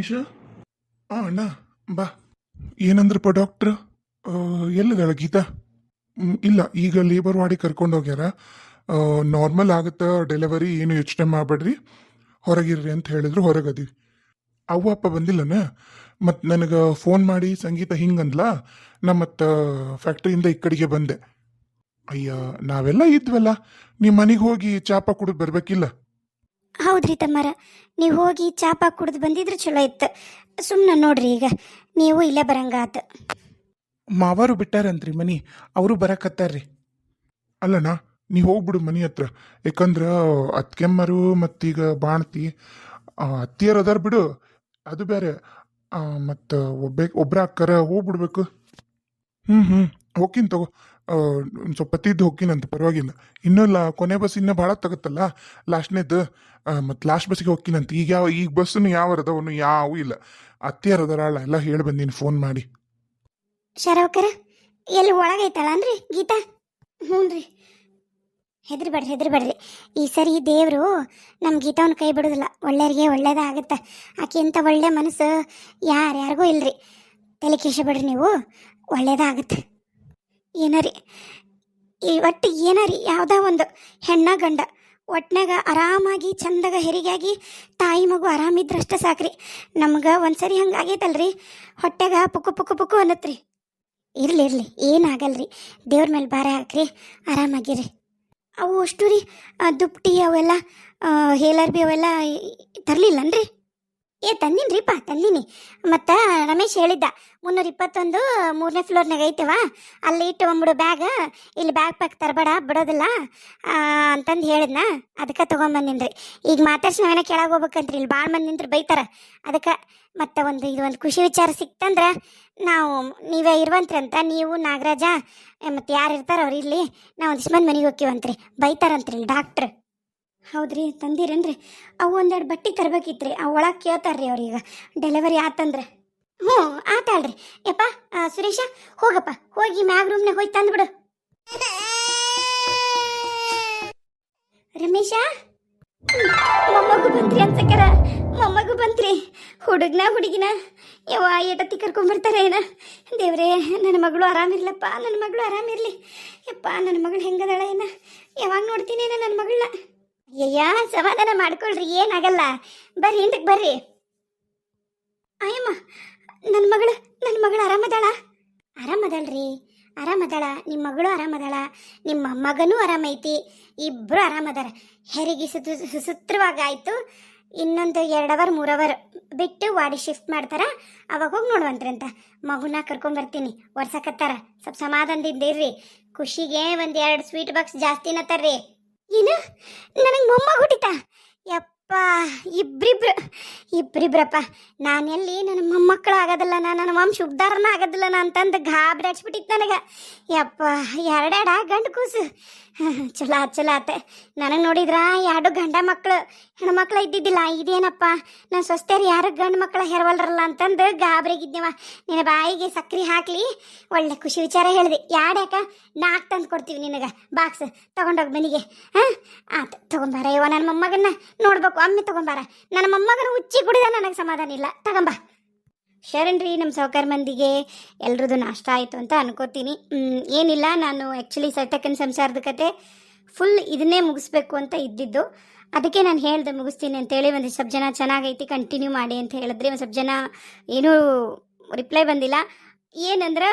ರಮೇಶ ಅಣ್ಣ, ಬಾ. ಏನಂದ್ರಪ್ಪ, ಡಾಕ್ಟ್ರ್? ಎಲ್ಲಿದಾಳ ಗೀತಾ? ಇಲ್ಲ, ಈಗ ಲೇಬರ್ ವಾಡಿ ಕರ್ಕೊಂಡು ಹೋಗ್ಯಾರ. ನಾರ್ಮಲ್ ಆಗುತ್ತೆ ಡೆಲಿವರಿ ಏನು ಯೋಚನೆ ಮಾಡಬೇಡ್ರಿ. ಹೊರಗಿರ್ರಿ ಅಂತ ಹೇಳಿದ್ರು ಹೊರಗದೀವಿ ಅವ್ವ, ಅಪ್ಪ ಬಂದಿಲ್ಲನ? ಮತ್ತು ನನಗೆ ಫೋನ್ ಮಾಡಿ, ಸಂಗೀತ ಹಿಂಗಂದ್ಲ? ನಾ ಮತ್ತು ಫ್ಯಾಕ್ಟ್ರಿಯಿಂದ ಈ ಕಡೆಗೆ ಬಂದೆ. ಅಯ್ಯ, ನಾವೆಲ್ಲ ಇದ್ವಲ್ಲ. ನಿಮ್ಮ ಮನೆಗೆ ಹೋಗಿ ಚಾಪ ಕುಡಿದು ಬರ್ಬೇಕಿಲ್ಲ. ಹೌದ್ರಿ ತಮ್ಮಾರ ನೀವು ಹೋಗಿ ಚಾಪ ಕುಡಿದು ಬಂದಿದ್ರೆ ಚಲೋ ಇತ್ತು. ಸುಮ್ಮನೆ ನೋಡ್ರಿ ಈಗ ನೀವು ಇಲ್ಲೇ ಬರಂಗಾತ. ಮಾವಾರು ಬಿಟ್ಟಾರಂತ್ರಿ ಮನಿ ಅವರು ಬರಕತ್ತಾರ್ರಿ. ಅಲ್ಲಣ್ಣ ನೀ ಹೋಗ್ಬಿಡು ಮನಿ ಹತ್ರ. ಯಾಕಂದ್ರ ಅತ್ಕೆಮ್ಮರು ಮತ್ತೀಗ ಬಾಣ್ತಿ ಆ, ಅದಾರ ಬಿಡು. ಅದು ಬೇರೆ ಮತ್ತು ಒಬ್ಬ ಒಬ್ರ ಅಕ್ಕರ ಹೋಗ್ಬಿಡ್ಬೇಕು. ಹ್ಞೂ ಹ್ಞೂ ಹೋಗಿನ್ ತಗೋ. ಒಂದು ಸ್ವಲ್ಪ ತಿದ್ದು ಹೋಗ್ತೀನಂತ ಪರವಾಗಿಲ್ಲ. ಇನ್ನೂ ಲಾ, ಕೊನೆ ಬಸ್ ಇನ್ನೂ ಭಾಳ ತಗತ್ತಲ್ಲ? ಲಾಸ್ಟ್ನೇದು ಮತ್ತು ಲಾಸ್ಟ್ ಬಸ್ಸಿಗೆ ಹೋಗ್ತೀನಂತ ಈಗ ಯಾವ, ಈಗ ಬಸ್ಸನ್ನು ಯಾವ ಅದಾವನು ಯಾವೂ ಇಲ್ಲ. ಅತ್ತೆ ಅದಾರಲ್ಲ ಎಲ್ಲ ಹೇಳಿ ಬಂದೀನಿ ಫೋನ್ ಮಾಡಿ. ಶರವಕರ, ಎಲ್ಲಿ ಒಳಗೈತಾಳನ್ರಿ ಗೀತಾ? ಹ್ಞೂ ರೀ. ಹೆದರ್ಬೇಡ್ರಿ ಹೆದರ್ಬೇಡ್ರಿ. ಈ ಸರಿ ದೇವರು ನಮ್ಮ ಗೀತಾವನ್ನ ಕೈ ಬಿಡೋದಿಲ್ಲ. ಒಳ್ಳೆಯರಿಗೆ ಒಳ್ಳೇದಾಗತ್ತೆ ಆಕೆ ಇಂಥ ಒಳ್ಳೆ ಮನಸ್ಸು, ಯಾರ್ಯಾರಿಗೂ ಇಲ್ರಿ. ತಲೆ ಕೆಡಿಸಬೇಡ್ರಿ ನೀವು. ಒಳ್ಳೇದಾಗತ್ತೆ ಏನರಿ? ಈ ಒಟ್ಟು ಏನರಿ? ಯಾವುದೋ ಒಂದು ಹೆಣ್ಣ ಗಂಡ. ಒಟ್ನಾಗ ಆರಾಮಾಗಿ, ಚಂದಾಗ ಹೆರಿಗಾಗಿ, ತಾಯಿ ಮಗು ಆರಾಮಿದ್ರಷ್ಟೇ ಸಾಕ್ರಿ. ನಮ್ಗೆ ಒಂದ್ಸರಿ ಹಂಗಾಗೈತಲ್ರಿ ಹೊಟ್ಟೆಗ ಪುಕ್ಕು ಪುಕ್ಕು ಪುಕ್ಕು ಅನ್ನತ್ರಿ. ಇರ್ಲಿ ಇರ್ಲಿ. ಏನಾಗಲ್ರಿ ದೇವ್ರ ಮೇಲೆ ಭಾರ ಹಾಕ್ರಿ. ಆರಾಮಾಗಿರಿ. ಅವು ಅಷ್ಟು ರೀ ದುಪ್ಟಿ ಅವೆಲ್ಲ ಹೇಲರ್ ಬಿ ಅವೆಲ್ಲ ತರಲಿಲ್ಲನ್ರಿ? ಏ ತಂದಿನ್ರಿಪ್ಪ ತಂದೀನಿ ಮತ್ತು ರಮೇಶ್ ಹೇಳಿದ್ದ, ಮುನ್ನೂರ ಇಪ್ಪತ್ತೊಂದು ಮೂರನೇ ಫ್ಲೋರ್ನಾಗ ಐತವ? ಅಲ್ಲಿ ಇಟ್ಟು ಬಂದ್ಬಿಡು ಬ್ಯಾಗ್. ಇಲ್ಲಿ ಬ್ಯಾಗ್ ಪ್ಯಾಕ್ ತರಬೇಡ, ಬಿಡೋದಿಲ್ಲ. ಅಂತಂದು ಹೇಳಿದ್ನ. ಅದಕ್ಕೆ ತೊಗೊಂಬಂದಿನ್ರಿ. ಈಗ ಮಾತಾಡ್ಸಿ ನಾವೇನ ಕೆಳಗೆ ಹೋಗ್ಬೇಕಂತ್ರಿ. ಇಲ್ಲಿ ಭಾಳ ಮಂದಿ ನಿಂತ್ರು ಬೈತಾರ. ಅದಕ್ಕೆ ಮತ್ತೆ ಒಂದು, ಇದು ಒಂದು ಖುಷಿ ವಿಚಾರ ಸಿಕ್ತಂದ್ರೆ, ನಾವು, ನೀವೇ ಇರುವಂತ್ರಿ ಅಂತ, ನೀವು, ನಾಗರಾಜ ಮತ್ತು ಯಾರು ಇರ್ತಾರ ಅವ್ರು ಇಲ್ಲಿ ನಾವು ಒಂದಿಷ್ಟು ಮಂದಿ ಮನೆಗೆ ಹೋಗ್ತೀವಂತ್ರಿ ಬೈತಾರಂತ್ರಿ ಡಾಕ್ಟ್ರ್. ಹೌದ್ರಿ, ತಂದಿರೇನ್ರಿ? ಅವು ಒಂದೆರಡು ಬಟ್ಟೆ ತರಬೇಕಿತ್ರಿ ಅವು ಒಳಗೆ ಕೇಳ್ತಾರ್ರಿ ಅವ್ರೀಗ. ಡೆಲಿವರಿ ಆತಂದ್ರೆ. ಹ್ಞೂ ಆತಾಳ್ರಿ ಯಪ್ಪ ಸುರೇಶ, ಹೋಗಪ್ಪ. ಹೋಗಿ ಮ್ಯಾಗ್ ರೂಮ್ನಾಗ ಹೋಗಿ ತಂದ್ಬಿಡು. ರಮೇಶ? ಮೊಮ್ಮಗು ಬಂತ್ರಿ ಅನ್ಸಕ್ಕಾರ ಮೊಮ್ಮಗು ಬಂತ್ರಿ ಹುಡುಗನ, ಹುಡುಗಿನ. ಯವ್ವ ಏಟತ್ತಿ ಕರ್ಕೊಂಬರ್ತಾರೆ ಏನ? ದೇವ್ರೇ ನನ್ನ ಮಗಳು ಆರಾಮಿರ್ಲಪ್ಪ ನನ್ನ ಮಗಳು ಆರಾಮಿರ್ಲಿ. ಯಪ್ಪ ನನ್ನ ಮಗಳು ಹೆಂಗದಾಳ ಏನ? ಯಾವಾಗ ನೋಡ್ತೀನಿ ನನ್ನ ಮಗಳನ್ನ? ಅಯ್ಯಯ್ಯ, ಸಮಾಧಾನ ಮಾಡ್ಕೊಳ್ರಿ, ಏನಾಗಲ್ಲ. ಬರ್ರಿ ಹಿಂದಕ್ಕೆ ಬರ್ರಿ. ಅಯ್ಯಮ್ಮ ನನ್ನ ಮಗಳು ನನ್ನ ಮಗಳು ಆರಾಮದಾಳ? ಆರಾಮದಳ್ರಿ ಆರಾಮದಾಳ ನಿಮ್ಮ ಮಗಳು ಆರಾಮದಾಳ, ನಿಮ್ಮ ಮಗನೂ ಆರಾಮೈತಿ ಇಬ್ಬರು ಆರಾಮದಾರ. ಹೆರಿಗೆ ಸುತ್ತು ಸುಸೂತ್ರವಾಗಾಯಿತು, ಇನ್ನೊಂದು ಎರಡು ಅವರ್, ಮೂರು ಅವರ್ ಬಿಟ್ಟು ವಾಡಿ ಶಿಫ್ಟ್ ಮಾಡ್ತಾರ, ಅವಾಗ ಹೋಗಿ ನೋಡುವಂತ್ರಂತ. ಮಗುನ ಕರ್ಕೊಂಬರ್ತೀನಿ ಒರ್ಸಕತ್ತಾರ. ಸ್ವಲ್ಪ ಸಮಾಧಾನದಿಂದ ಇರ್ರಿ. ಖುಷಿಗೆ ಒಂದು ಎರಡು ಸ್ವೀಟ್ ಬಾಕ್ಸ್ ಜಾಸ್ತಿನ ತರ್ರಿ. ಏನು? ನನಗೆ ಮೊಮ್ಮಗ ಹುಟ್ಟಿತ? ಯಪ್ಪ. ಇಬ್ರಿಬ್ರು, ಇಬ್ರಿಬ್ರಪ್ಪ ನಾನೆಲ್ಲಿ ನನ್ನ ಮೊಮ್ಮಕ್ಕಳು ಆಗೋದಿಲ್ಲ, ನಾನು ನನ್ನ ಮಮ್ಮ ಉದ್ಧಾರನ ಆಗೋದಿಲ್ಲ ಅಂತಂದು ಗಾಬರಿ ಹಚ್ಬಿಟ್ಟಿತ್ತು ನನಗೆ. ಯಪ್ಪ, ಎರಡೆಡ ಗಂಡು ಕೂಸು. ಚಲೋ ಚಲೋ ಆತ. ನನಗೆ ನೋಡಿದ್ರ ಎರಡು ಗಂಡ ಮಕ್ಕಳು ಹೆಣ್ಮಕ್ಳು ಇದ್ದಿದ್ದಿಲ್ಲ. ಇದೇನಪ್ಪ, ನಾನು ಸ್ವಸ್ಥರು ಯಾರು ಗಂಡು ಮಕ್ಕಳು ಹೆರವಲ್ರಲ್ಲ ಅಂತಂದು ಗಾಬರಿಗಿದ್ದೆವ ನಿನ್ನ ಬಾಯಿಗೆ ಸಕ್ರೆ ಹಾಕ್ಲಿ, ಒಳ್ಳೆ ಖುಷಿ ವಿಚಾರ ಹೇಳಿದೆ. ಯಾಡ್ಯಾಕ? ನಾಲ್ಕು ತಂದು ಕೊಡ್ತೀವಿ ನಿನಗೆ. ಬಾಕ್ಸ್, ತಗೊಂಡೋಗಿ ಮನೆಗೆ. ಹಾಂ? ಆತು ತಗೊಂಬಾರ ಇವ ನನ್ನ ಮೊಮ್ಮಗನ್ನ ನೋಡ್ಬೇಕು. ಒಮ್ಮೆ ತಗೊಂಬಾರ. ನನ್ನ ಮೊಮ್ಮಗನ ಉಚ್ಚಿ ಕುಡಿದ ನನಗೆ ಸಮಾಧಾನ ಇಲ್ಲ. ತಗೊಂಬ. ಶರಣ್ರಿ ನಮ್ಮ ಸಹಕಾರ ಮಂದಿಗೆ ಎಲ್ರದ್ದು ನಾಷ್ಟ ಆಯಿತು ಅಂತ ಅನ್ಕೋತೀನಿ. ಏನಿಲ್ಲ, ನಾನು ಆ್ಯಕ್ಚುಲಿ ಸೈತಕ್ಕನ ಸಂಸಾರದ ಕತೆ ಫುಲ್ ಇದನ್ನೇ ಮುಗಿಸ್ಬೇಕು ಅಂತ ಇದ್ದಿದ್ದು. ಅದಕ್ಕೆ ನಾನು ಹೇಳ್ದೆ ಮುಗಿಸ್ತೀನಿ ಅಂತೇಳಿ ಒಂದು ಸ್ವಲ್ಪ ಜನ ಚೆನ್ನಾಗೈತಿ ಕಂಟಿನ್ಯೂ ಮಾಡಿ ಅಂತ ಹೇಳಿದ್ರೆ. ಒಂದು ಸ್ವಲ್ಪ ಜನ ಏನೂ ರಿಪ್ಲೈ ಬಂದಿಲ್ಲ. ಏನಂದ್ರೆ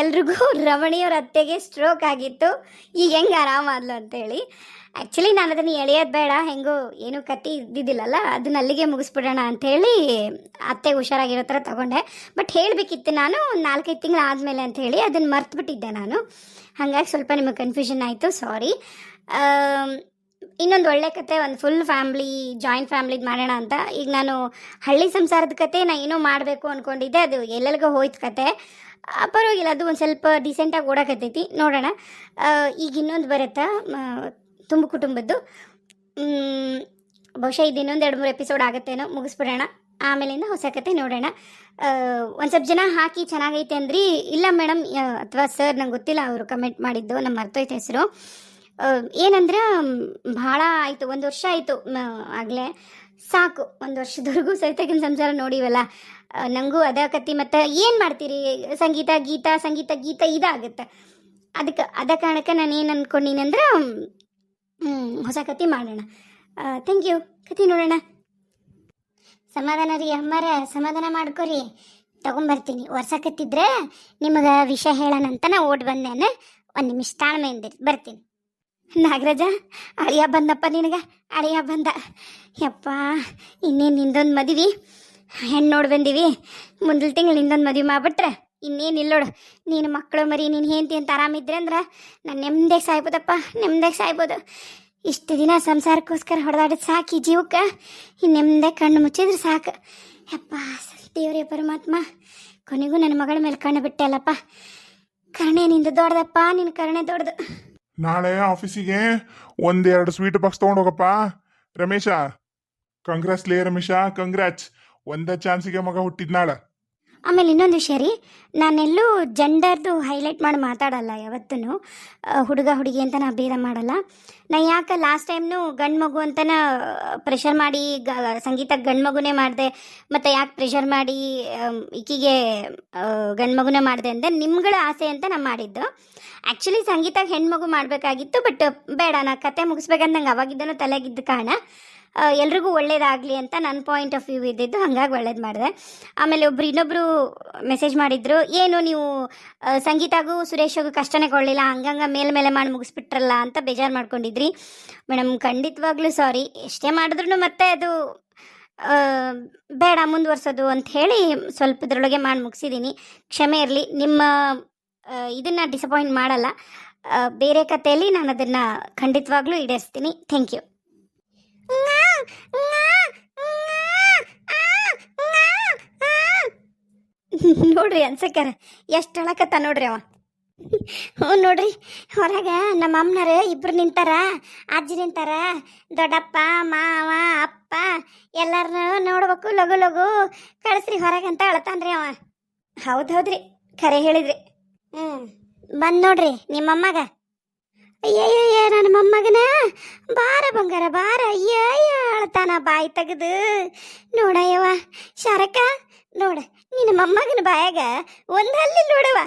ಎಲ್ರಿಗೂ ರಮಣಿಯವ್ರ ಅತ್ತೆಗೆ ಸ್ಟ್ರೋಕ್ ಆಗಿತ್ತು. ಈಗ ಹೆಂಗೆ ಆರಾಮಾದ್ಲು ಅಂತೇಳಿ. ಆ್ಯಕ್ಚುಲಿ ನಾನು ಅದನ್ನು ಎಳೆಯೋದು ಬೇಡ, ಹೆಂಗೋ ಏನು ಕತ್ತಿ ಇದ್ದಿದ್ದಿಲ್ಲಲ್ಲ, ಅದನ್ನ ಅಲ್ಲಿಗೆ ಮುಗಿಸ್ಬಿಡೋಣ ಅಂಥೇಳಿ ಅತ್ತೆಗೆ ಹುಷಾರಾಗಿರೋ ಥರ ತಗೊಂಡೆ. ಬಟ್ ಹೇಳಬೇಕಿತ್ತು ನಾನು, ನಾಲ್ಕೈದು ತಿಂಗಳು ಆದಮೇಲೆ ಅಂತ ಹೇಳಿ ಅದನ್ನು ಮರ್ತುಬಿಟ್ಟಿದ್ದೆ ನಾನು. ಹಾಗಾಗಿ ಸ್ವಲ್ಪ ನಿಮಗೆ ಕನ್ಫ್ಯೂಷನ್ ಆಯಿತು ಸಾರಿ ಇನ್ನೊಂದು ಒಳ್ಳೆ ಕತೆ, ಒಂದು ಫುಲ್ ಫ್ಯಾಮ್ಲಿ ಜಾಯಿಂಟ್ ಫ್ಯಾಮ್ಲಿ ಮಾಡೋಣ ಅಂತ. ಈಗ ನಾನು ಹಳ್ಳಿ ಸಂಸಾರದ ಕತೆ ನಾ ಏನೋ ಮಾಡಬೇಕು ಅಂದ್ಕೊಂಡಿದ್ದೆ ಅದು ಎಲ್ಲೆಲ್ಗೋ ಹೋಯ್ತು ಕತೆ. ಪರವಾಗಿಲ್ಲ, ಅದು ಒಂದು ಸ್ವಲ್ಪ ಡಿಸೆಂಟಾಗಿ ಓಡಾಕತ್ತೈತಿ, ನೋಡೋಣ. ಈಗ ಇನ್ನೊಂದು ಬರುತ್ತಾ? ತುಂಬ ಕುಟುಂಬದ್ದು. ಬಹುಶಃ ಇದು ಇನ್ನೊಂದು ಎರಡು ಮೂರು ಎಪಿಸೋಡ್ ಆಗುತ್ತೇನೋ, ಮುಗಿಸ್ಬಿಡೋಣ. ಆಮೇಲಿಂದ ಹೊಸ ಕತೆ ನೋಡೋಣ. ಒಂದು ಸ್ವಲ್ಪ ಜನ ಹಾಕಿ ಚೆನ್ನಾಗೈತೆ ಅಂದ್ರಿ. ಇಲ್ಲ ಮೇಡಮ್ ಅಥವಾ ಸರ್ ನಂಗೆ ಗೊತ್ತಿಲ್ಲ, ಅವರು ಕಮೆಂಟ್ ಮಾಡಿದ್ದು ನಮ್ಮ ಮರ್ತೋಯ್ತು ಹೆಸರು. ಏನಂದ್ರೆ ಭಾಳ ಆಯಿತು, ಒಂದು ವರ್ಷ ಆಯಿತು ಆಗಲೇ. ಸಾಕು, ಒಂದು ವರ್ಷದವರೆಗೂ ಸಹಿತಗಿನ ಸಂಸಾರ ನೋಡಿವಲ್ಲ. ನನಗೂ ಕತ್ತಿ ಮತ್ತು ಏನು ಮಾಡ್ತೀರಿ? ಸಂಗೀತ, ಗೀತ ಸಂಗೀತ, ಗೀತ ಇದಾಗುತ್ತೆ. ಅದಕ್ಕೆ ಅದ ಕಾರಣಕ್ಕೆ ನಾನು ಏನು ಅಂದ್ಕೊಂಡಿನಂದ್ರೆ ಹೊಸ ಕತ್ತಿ ಮಾಡೋಣ. ಥ್ಯಾಂಕ್ ಯು ಕತ್ತಿ ನೋಡೋಣ. ಸಮಾಧಾನ ರೀ ಅಮ್ಮಾರ, ಸಮಾಧಾನ ಮಾಡ್ಕೊರಿ. ತಗೊಂಬರ್ತೀನಿ. ವರ್ಷಕತ್ತಿದ್ರೆ ನಿಮಗೆ ವಿಷಯ ಹೇಳೋಣ ಅಂತ ನಾ ಓಡ್ ಬಂದೇನೆ. ಒಂದು ನಿಮಿಷ ತಾಳ್ಮೆ ಎಂದಿರಿ ಬರ್ತೀನಿ. ನಾಗರಾಜ, ಅಳಿಯ ಬಂದಪ್ಪ ನಿನಗೆ, ಅಳಿಯ ಬಂದ. ಯಪ್ಪ, ಇನ್ನೇನು ನಿಂದೊಂದು ಮದುವೆ? ಹೆಣ್ಣು ನೋಡಿ ಬಂದೀವಿ. ಮುಂದಿನ ತಿಂಗಳು ನಿಂದೊಂದು ಮದುವೆ ಮಾಡ್ಬಿಟ್ರೆ ಇನ್ನೇನು ಇಲ್ಲೋಡು ನೀನು ಮಕ್ಕಳು ಮರಿ, ನೀನು ಹೆಂಡತಿ ಅಂತ ಆರಾಮಿದ್ರೆ ಅಂದ್ರೆ ನಾನು ನೆಮ್ಮದಿಯಾಗಿ ಸಾಯ್ಬೋದಪ್ಪ ನೆಮ್ಮದಿಯಾಗಿ ಸಾಯ್ಬೋದು. ಇಷ್ಟು ದಿನ ಸಂಸಾರಕ್ಕೋಸ್ಕರ ಹೊಡೆದಾಡಿದ ಸಾಕು ಈ ಜೀವಕ್ಕೆ. ಇನ್ನು ನೆಮ್ಮದಿಯಾಗಿ ಕಣ್ಣು ಮುಚ್ಚಿದ್ರೆ ಸಾಕು. ಯಪ್ಪ ದೇವರೇ ಪರಮಾತ್ಮ. ಕೊನೆಗೂ ನನ್ನ ಮಗಳ ಮೇಲೆ ಕಣ್ಣು ಬಿಟ್ಟೆ ಅಲ್ಲಪ್ಪ. ಕರುಣೆ ನಿಂದು ದೊಡ್ಡದಪ್ಪ ನಿನ್ನ ಕರ್ಣೆ ದೊಡ್ಡದು. ನಾಳೆ ಆಫೀಸಿಗೆ ಒಂದೆರಡು ಸ್ವೀಟ್ ಬಾಕ್ಸ್ ತೊಗೊಂಡೋಗಪ್ಪ. ರಮೇಶ ಕಾಂಗ್ರೆಸ್ಲೇ ಲೇ ರಮೇಶ ಕಂಗ್ರಾಚ್ ಒಂದ ಚಾನ್ಸಿಗೆ ಮಗ ಹುಟ್ಟಿದ್ ನಾಳೆ ಆಮೇಲೆ ಇನ್ನೊಂದು ವಿಷಯ ರೀ, ನಾನೆಲ್ಲೂ ಜೆಂಡರ್ದು ಹೈಲೈಟ್ ಮಾಡಿ ಮಾತಾಡಲ್ಲ ಯಾವತ್ತೂ ಹುಡುಗ ಹುಡುಗಿ ಅಂತ ನಾ ಭೇದ ಮಾಡಲ್ಲ. ನಾ ಯಾಕೆ ಲಾಸ್ಟ್ ಟೈಮ್ನು ಗಂಡು ಮಗು ಅಂತನ ಪ್ರೆಷರ್ ಮಾಡಿ ಗ, ಸಂಗೀತ ಗಂಡು ಮಗುನೇ ಮಾಡಿದೆ, ಮತ್ತು ಯಾಕೆ ಪ್ರೆಷರ್ ಮಾಡಿ ಈಕಿಗೆ ಗಂಡು ಮಗುನೇ ಮಾಡಿದೆ ಅಂದರೆ ನಿಮ್ಗಳ ಆಸೆ ಅಂತ ನಾನು ಮಾಡಿದ್ದು. ಆ್ಯಕ್ಚುಲಿ ಸಂಗೀತ ಹೆಣ್ಮಗು ಮಾಡಬೇಕಾಗಿತ್ತು ಬಟ್ ಬೇಡ ನಾ ಕತೆ ಮುಗಿಸ್ಬೇಕಂತ ನಂಗೆ ಅವಾಗಿದ್ದನೂ ತಲೆಗಿದ್ದ ಕಾರಣ ಎಲ್ರಿಗೂ ಒಳ್ಳೇದಾಗಲಿ ಅಂತ ನನ್ನ ಪಾಯಿಂಟ್ ಆಫ್ ವ್ಯೂ ಇದ್ದಿದ್ದು, ಹಾಗಾಗಿ ಒಳ್ಳೇದು ಮಾಡಿದೆ. ಆಮೇಲೆ ಒಬ್ರು ಇನ್ನೊಬ್ರು ಮೆಸೇಜ್ ಮಾಡಿದ್ರು, ಏನು ನೀವು ಸಂಗೀತಗೂ ಸುರೇಶಗೂ ಕಷ್ಟನೇ ಕೊಡಲಿಲ್ಲ, ಹಂಗಂಗ ಮೇಲೆ ಮೇಲೆ ಮಾಡಿ ಮುಗಿಸ್ಬಿಟ್ರಲ್ಲ ಅಂತ ಬೇಜಾರು ಮಾಡ್ಕೊಂಡಿದ್ರಿ. ಮೇಡಮ್ ಖಂಡಿತವಾಗ್ಲೂ ಸಾರಿ ಎಷ್ಟೇ ಮಾಡಿದ್ರು ಮತ್ತೆ ಅದು ಬೇಡ ಮುಂದುವರ್ಸೋದು ಅಂತ ಹೇಳಿ ಸ್ವಲ್ಪ ಇದ್ರೊಳಗೆ ಮಾಡಿ ಮುಗಿಸಿದ್ದೀನಿ ಕ್ಷಮೆ ಇರಲಿ. ನಿಮ್ಮ ಇದನ್ನ ಡಿಸಪಾಯಿಂಟ್ ಮಾಡಲ್ಲ. ಬೇರೆ ಕಥೆಯಲ್ಲಿ ನಾನು ಅದನ್ನು ಖಂಡಿತವಾಗ್ಲೂ ಈಡೇರಿಸ್ತೀನಿ. ಥ್ಯಾಂಕ್ ಯು ನೋಡ್ರಿ ಅನ್ಸಕ್ಕಾರ ಎಷ್ಟು ಅಳಕತ್ತ ನೋಡ್ರಿ ಅವ. ಹ್ಞೂ ನೋಡ್ರಿ, ಹೊರಗೆ ನಮ್ಮ ಅಮ್ಮನರು ಇಬ್ರು ನಿಂತಾರ, ಅಜ್ಜಿ ನಿಂತಾರ, ದೊಡ್ಡಪ್ಪ, ಮಾವ, ಅಪ್ಪ ಎಲ್ಲರನ್ನೂ ನೋಡ್ಬೇಕು ಲಘು ಲಘು ಕಳಿಸ್ರಿ ಹೊರಗೆ ಅಂತ ಅಳತಾನ್ರಿ ಅವ. ಹೌದು ಹೌದ್ರಿ, ಖರೆ ಹೇಳಿದ್ರಿ. ಹ್ಞೂ ಬಂದ್ ನೋಡ್ರಿ, ನಿಮ್ಮಮ್ಮಗ. ಅಯ್ಯಯ್ಯ ನನ್ನ ಮೊಮ್ಮಗನ. ಬಾರ ಬಂಗಾರ, ಬಾರ. ಅಯ್ಯಯ್ಯ, ಅಳ್ತಾನ ಬಾಯಿ ತೆಗೆದು. ನೋಡಯ್ಯವ ಶಾರಕ ನೋಡ, ನಿನ್ನ ಮೊಮ್ಮಗನ ಬಾಯಾಗ ಒಂದು ಹಲ್ಲಿ ನೋಡವ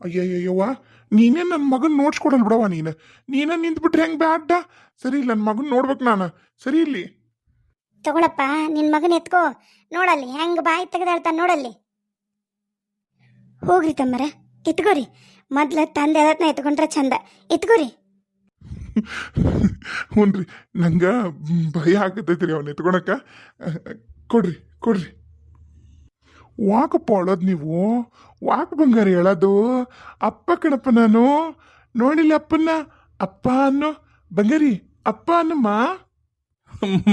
ಅಯ್ಯಯ್ಯವ್ವ ನೀನೇ ನನ್ನ ಮಗನ ನೋಡ್ಸ್ಕೊಡಲ್ ಬಿಡವ ನೀನು. ನೀನೇ ನಿಂತ್ಬಿಟ್ರೆ ಹೆಂಗ್ ಬ್ಯಾಡ ಸರಿ ನನ್ನ ಮಗನ ನೋಡ್ಬೇಕು ನಾನು. ಸರಿ ಇಲ್ಲಿ. ತಗೊಳಪ್ಪ ನಿನ್ನ ಮಗನ ಎತ್ಕೋ. ನೋಡಲ್ಲಿ, ಹೆಂಗ್ ಬಾಯಿ ತೆಗೆದಾಳ್ತಾನ ನೋಡಲ್ಲಿ. ಹೋಗ್ರಿ ತಮ್ಮರ, ಎತ್ಕೋರಿ. ಮೊದ್ಲ ತಂದೆ ಅದತ್ನ ಎತ್ಕೊಂಡ್ರೆ ಚಂದ. ಎತ್ಕೋರಿ. ಹ್ಞೂನ್ರಿ ನಂಗ ಭಯ ಆಗತೈತ್ರಿ ಅವ್ನ ಎತ್ಕೊಳಕ. ಕೊಡ್ರಿ ಕೊಡ್ರಿ. ವಾಕಪ್ಪ ಪಾಳೋದ್ ನೀವು, ವಾಕ್ ಬಂಗಾರ ಹೇಳೋದು, ಅಪ್ಪ ಕಣಪ್ಪ ನಾನು ನೋಡಿಲ್ಲ ಅಪ್ಪನ್ನ ಅಪ್ಪ ಅನ್ನೋ ಬಂಗಾರಿ, ಅಪ್ಪ ಅನ್ನಮ್ಮ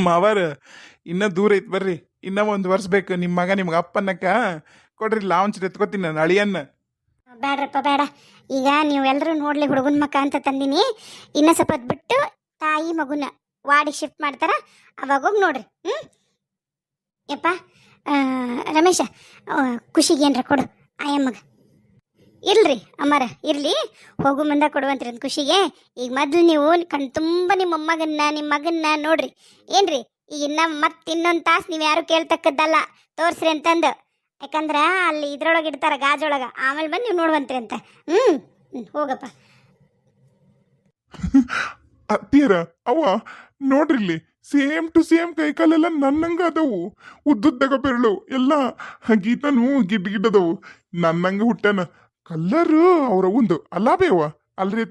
ಮಾವಾರ, ಇನ್ನ ದೂರ ಐತ್ ಬರ್ರಿ. ಇನ್ನ ಒಂದು ವರ್ಷ ಬೇಕು ನಿಮ್ಮ ಮಗ ನಿಮ್ಗೆ ಅಪ್ಪನ್ನಕ್ಕ ಕೊಡ್ರಿ ಲಾಂಚ್ ಎತ್ಕೋತೀನಿ ನಾನು, ಅಳಿಯನ್ನ. ಬೇಡ್ರಪ್ಪ ಬೇಡ ಈಗ ನೀವು ಎಲ್ಲರೂ ನೋಡ್ಲಿ ಹುಡುಗನ ಮಕ್ಕ ಅಂತ ತಂದಿನಿ. ಇನ್ನ ಸ್ವಲ್ಪ ಬಿಟ್ಟು ತಾಯಿ ಮಗುನ ವಾಡಿ ಶಿಫ್ಟ್ ಮಾಡ್ತಾರ, ಅವಾಗ ಹೋಗಿ ನೋಡ್ರಿ ಹ್ಞೂ ಯಪ್ಪ ರಮೇಶ ಖುಷಿಗೆ ಏನ್ರ ಕೊಡು, ಆಯಮ್ಮಗ. ಇಲ್ರಿ ಅಮ್ಮಾರ, ಇರ್ಲಿ. ಹೋಗು ಮುಂದೆ ಕೊಡುವಂತ್ರಿ ಖುಷಿಗೆ. ಈಗ ಮೊದಲು ನೀವು ಕಣ್ ತುಂಬ ನಿಮ್ಮ ಮೊಮ್ಮಗನ್ನ ನಿಮ್ಮ ಮಗನ್ನ ನೋಡ್ರಿ. ಏನ್ರಿ, ಈಗ ಇನ್ನ ಮತ್ತೆ ಇನ್ನೊಂದು ತಾಸು ನೀವು ಯಾರು ಕೇಳ್ತಕ್ಕದ್ದಲ್ಲ, ತೋರಿಸ್ರಿ ಅಂತಂದು. ಯಾಕಂದ್ರೆ ಅಲ್ಲಿ ಇದ್ರೊಳಗೆ ಇಡ್ತಾರ ಗಾಜೊಳಗೆ. ಆಮೇಲೆ ಬಂದು ನೀವು ನೋಡುವಂತ್ರಿ ಅಂತ. ಹ್ಞೂ ಹ್ಞೂ ಹೋಗಪ್ಪ. ಅತ್ತಿಯರ ಅವ ನೋಡ್ರಿಲ್ಲಿ, ಸೇಮ್ ಟು ಸೇಮ್ ಕೈಕಾಲೆಲ್ಲ ನನ್ನಂಗ ಅದಾವು ಉದ್ದುದ್ದಗ ಬೆರಳು, ಎಲ್ಲ ಗೀತನೂ ಗಿಡ್ ಗಿಡ್ ಅದಾವು ನನ್ನಂಗ ಹುಟ್ಟಾನ ಕಲ್ಲರು ಅವರ ಒಂದು ಅಲ್ಲ ಬೇವ ಅಲ್ರಿ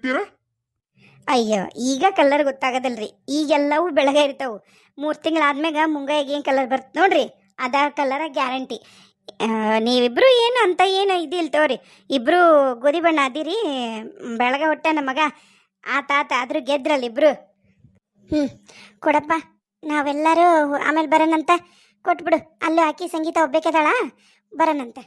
ಅಯ್ಯೋ, ಈಗ ಕಲರ್ ಗೊತ್ತಾಗದಲ್ರಿ. ಈಗೆಲ್ಲವೂ ಬೆಳಗ್ಗೆ ಇರ್ತಾವು. ಮೂರು ತಿಂಗಳಾದ್ಮ್ಯಾಗ ಮುಂಗಾಯಿಗೆ ಏನು ಕಲರ್ ಬರ್ತ ನೋಡ್ರಿ. ಅದ ಕಲರ ಗ್ಯಾರಂಟಿ. ನೀವಿಬ್ರು ಏನು ಅಂತ ಏನು ಇದಿಲ್ಲ ತೋರಿ ಇಬ್ರು ಗೋಧಿ ಬಣ್ಣ ಅದಿರಿ ಬೆಳಗ್ಗೆ ಹೊಟ್ಟೆ ನಮಗ ಮಗ. ಆತ ಆತ ಆದ್ರೂ ಗೆದ್ರಲ್ಲ ಇಬ್ರು. ಹ್ಞೂ ಕೊಡಪ್ಪ. ನಾವೆಲ್ಲರೂ ಆಮೇಲೆ ಬರೋಣಂತ. ಕೊಟ್ಬಿಡು. ಅಲ್ಲೂ ಹಾಕಿ ಸಂಗೀತ ಒಬ್ಬೇಕದಾಳ ಬರೋಣಂತೆ.